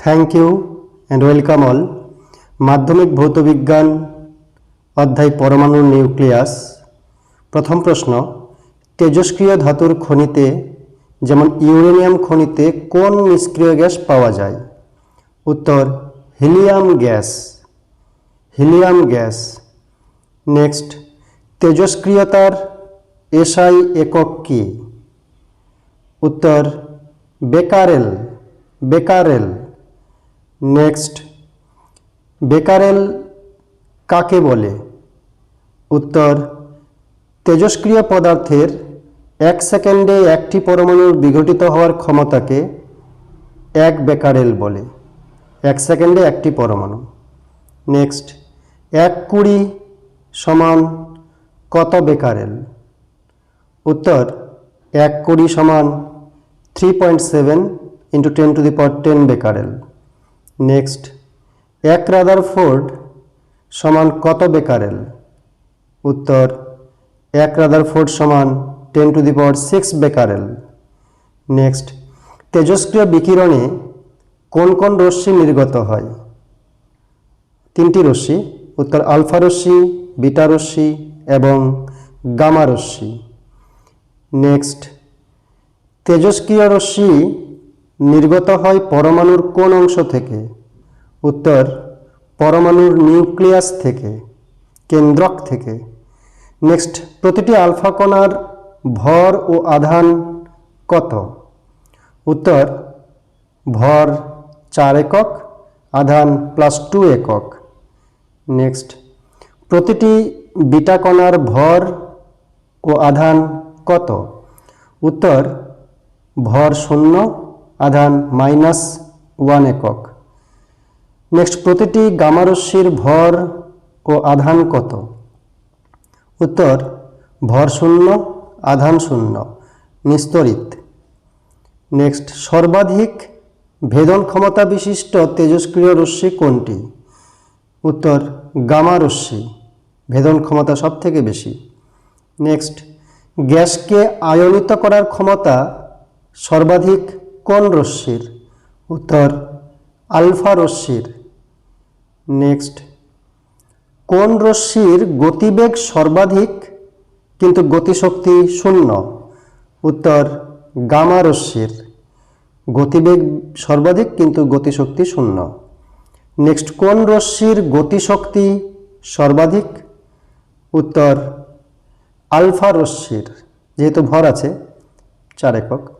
Thank you and welcome all মাধ্যমিক ভৌতবিজ্ঞান অধ্যায় পরমাণুর নিউক্লিয়াস প্রথম প্রশ্ন তেজস্ক্রিয় ধাতুর খনিতে যেমন ইউরেনিয়াম খনিতে কোন নিষ্ক্রিয় গ্যাস পাওয়া যায় উত্তর helium gas helium gas next তেজস্ক্রিয়তার SI একক কী উত্তর বেকারেল বেকারেল নেক্সট। বেকারেল কাকে বলে? উত্তর তেজস্ক্রিয় পদার্থের এক সেকেন্ডে একটি পরমাণুর বিঘটিত হওয়ার ক্ষমতাকে এক বেকারেল বলে। এক সেকেন্ডে একটি পরমাণু। নেক্সট, এক কুড়ি সমান কত বেকারেল? উত্তর, এক কুড়ি সমান three point seven into ten to the power ten becquerel. Next, এক রাদার ফোর্ড সমান কত বেকারেল? উত্তর, এক রাদার ফোর্ড সমান ten to the power six becquerel. Next, তেজস্ক্রিয় বিকিরণে কোন কোন রশ্মি নির্গত হয়? তিনটি রশ্মি, উত্তর আলফা রশ্মি, বিটা রশ্মি এবং গামা রশ্মি। নেক্সট, তেজস্ক্রিয় রশ্মি নির্গত হয় পরমাণুর কোন অংশ থেকে? উত্তর, পরমাণুর নিউক্লিয়াস থেকে, কেন্দ্রক থেকে। নেক্সট, প্রতিটি আলফা কণার ভর ও আধান কত? উত্তর, ভর চার একক, আধান প্লাস টু একক। নেক্সট, প্রতিটি বিটা কণার ভর ও আধান কত? উত্তর, ভর শূন্য আধান মাইনাস ওয়ান একক। নেক্সট, প্রতিটি গামারস্যির ভর ও আধান কত? উত্তর, ভর শূন্য, আধান শূন্য, নিস্তরিত। নেক্সট, সর্বাধিক ভেদন ক্ষমতা বিশিষ্ট তেজস্ক্রিয় রশ্মি কোনটি? উত্তর, গামা রশ্মি, ভেদন ক্ষমতা সব থেকে বেশি। নেক্সট, গ্যাসকে আয়নিত করার ক্ষমতা সর্বাধিক কোন রশ্মির? উত্তর, আলফা রশ্মির। নেক্সট। কোন রশ্মির গতিবেগ সর্বাধিক, কিন্তু গতিশক্তি শূন্য? উত্তর, গামা রশ্মির। গতিবেগ সর্বাধিক, কিন্তু গতিশক্তি শূন্য। নেক্সট, কোন রশ্মির গতিশক্তি সর্বাধিক? উত্তর, আলফা রশ্মির। যেহেতু ভর আছে, চার একক।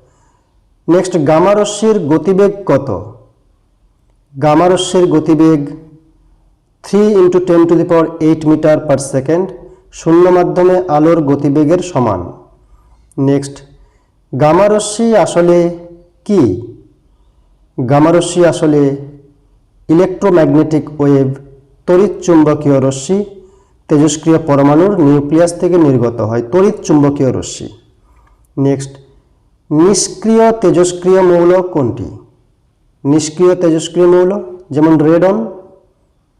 নেক্সট গামা রশ্মির গতিবেগ কত? গামা রশ্মির গতিবেগ three into ten to the power eight metre per second শূন্য মাধ্যমে আলোর গতিবেগের সমান। নেক্সট গামা রশ্মি আসলে কি? গামা রশ্মি আসলে ইলেকট্রোম্যাগনেটিক ওয়েভ তড়িৎ চুম্বকীয় রশ্মি তেজস্ক্রিয় পরমাণুর নিউক্লিয়াস থেকে নির্গত হয় তড়িৎ চুম্বকীয় রশ্মি। নেক্সট নিষ্ক্রিয় তেজস্ক্রিয় মৌল কোনটি? নিষ্ক্রিয় তেজস্ক্রিয় মৌল, যেমন রেডন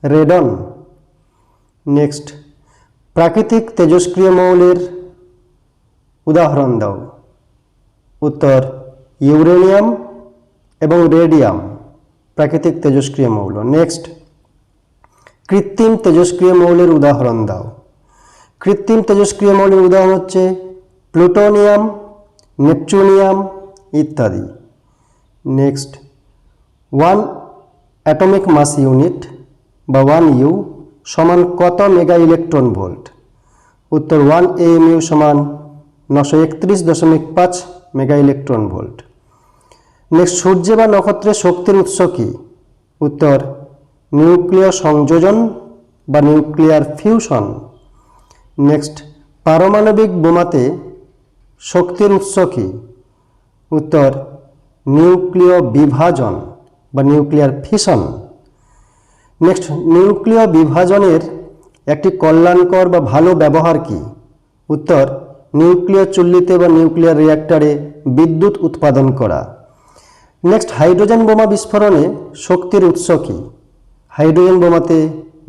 রেডন। নেক্সট, প্রাকৃতিক তেজস্ক্রিয় মৌলের উদাহরণ দাও। উত্তর, ইউরেনিয়াম এবং রেডিয়াম, প্রাকৃতিক তেজস্ক্রিয় মৌল। নেক্সট, কৃত্রিম তেজস্ক্রিয় মৌলের উদাহরণ দাও। কৃত্রিম তেজস্ক্রিয় মৌলের উদাহরণ হচ্ছে প্লুটোনিয়াম নেপচুনিয়াম ইত্যাদি। Next, one atomic mass unit বা ওয়ান ইউ সমান কত মেগা ইলেকট্রন ভোল্ট? উত্তর, ওয়ান এম ইউ সমান নশো একত্রিশ দশমিক পাঁচ মেগা ইলেকট্রন ভোল্ট। নেক্সট, সূর্য বা নক্ষত্রের শক্তির উৎস কি? উত্তর, নিউক্লিয় সংযোজন বা নিউক্লিয়ার ফিউশন। নেক্সট, পারমাণবিক বোমাতে শক্তির উৎস কি? উত্তর, নিউক্লিয় বিভাজন বা নিউক্লিয়ার ফিশন নেক্সট, নিউক্লিয় বিভাজনের একটি কল্যাণকর বা ভালো ব্যবহার কি? উত্তর, নিউক্লিয় চুল্লিতে বা নিউক্লিয়ার রিয়্যাক্টরে বিদ্যুৎ উৎপাদন করা। নেক্সট, হাইড্রোজেন বোমা বিস্ফোরণে শক্তির উৎস কি? হাইড্রোজেন বোমাতে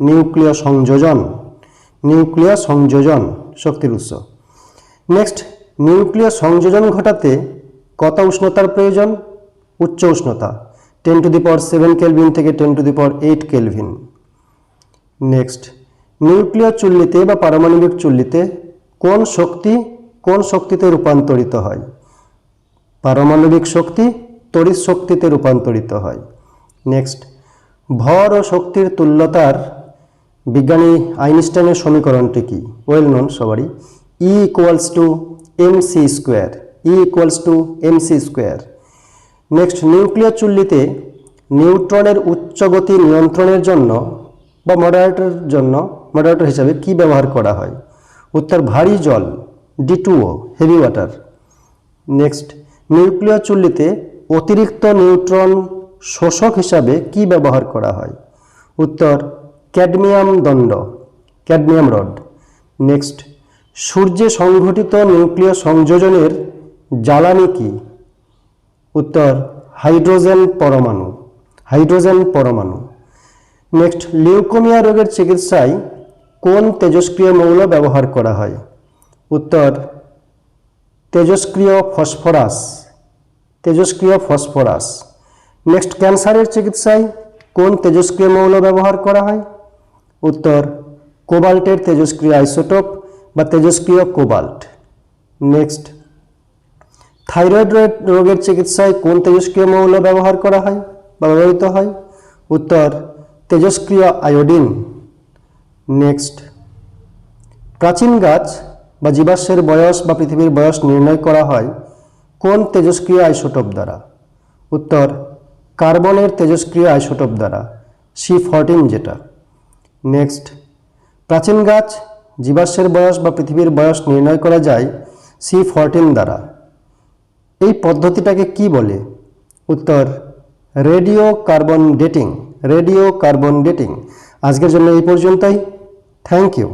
নিউক্লিয় সংযোজন। নিউক্লিয় সংযোজন, শক্তির উৎস। নেক্সট নিউক্লিয় সংযোজন ঘটাতে কত উষ্ণতার প্রয়োজন? উচ্চ উষ্ণতা ten to the power seven kelvin থেকে ten to the power eight kelvin next নিউক্লিয় চুল্লিতে বা পারমাণবিক চুল্লিতে কোন শক্তি কোন শক্তিতে রূপান্তরিত হয়? পারমাণবিক শক্তি তড়িৎ শক্তিতে রূপান্তরিত হয়। নেক্সট ভর ও শক্তির তুল্যতার বিজ্ঞানী আইনস্টাইনের সমীকরণটি কি? ওয়েল নন সবারই। E equals to M C square E equals to M C square next নিউক্লিয় চুল্লিতে নিউট্রনের উচ্চ গতি নিয়ন্ত্রণের জন্য বা মডারেটরের জন্য মডারেটর হিসাবে কি ব্যবহার করা হয়? উত্তর, ভারী জল ডি হেভি ওয়াটার নেক্সট নিউক্লিয় চুল্লিতে অতিরিক্ত নিউট্রন শোষক হিসাবে কি ব্যবহার করা হয়? উত্তর ক্যাডমিয়াম দণ্ড ক্যাডমিয়াম রড নেক্সট সূর্যে সংঘটিত নিউক্লিয় সংযোজনের জ্বালানি কি? উত্তর, হাইড্রোজেন পরমাণু হাইড্রোজেন পরমাণু। নেক্সট, লিউকোমিয়া রোগের চিকিৎসায় কোন তেজস্ক্রিয় মৌল ব্যবহার করা হয়? উত্তর তেজস্ক্রিয় ফসফরাস তেজস্ক্রিয় ফসফরাস। নেক্সট, ক্যান্সারের চিকিৎসায় কোন তেজস্ক্রিয় মৌল ব্যবহার করা হয়? উত্তর, কোবাল্টের তেজস্ক্রিয় আইসোটোপ বা তেজস্ক্রিয় কোবাল্ট। নেক্সট থাইরয়েড রোগের চিকিৎসায় কোন তেজস্ক্রিয় মৌল ব্যবহার করা হয় বা ব্যবহৃত হয়? উত্তর, তেজস্ক্রিয় আয়োডিন। নেক্সট প্রাচীন গাছ বা জীবাশ্মের বয়স বা পৃথিবীর বয়স নির্ণয় করা হয় কোন তেজস্ক্রিয় আইসোটোপ দ্বারা? উত্তর, কার্বনের তেজস্ক্রিয় আইসোটোপ দ্বারা, সি ফরটিন যেটা। নেক্সট প্রাচীন গাছ জীবাশ্মের বয়স বা পৃথিবীর বয়স নির্ণয় করা যায় সি ফরটিন দ্বারা। এই পদ্ধতিটাকে কি বলে? উত্তর radio carbon dating radio carbon dating আজকের জন্য এই পর্যন্তই। Thank you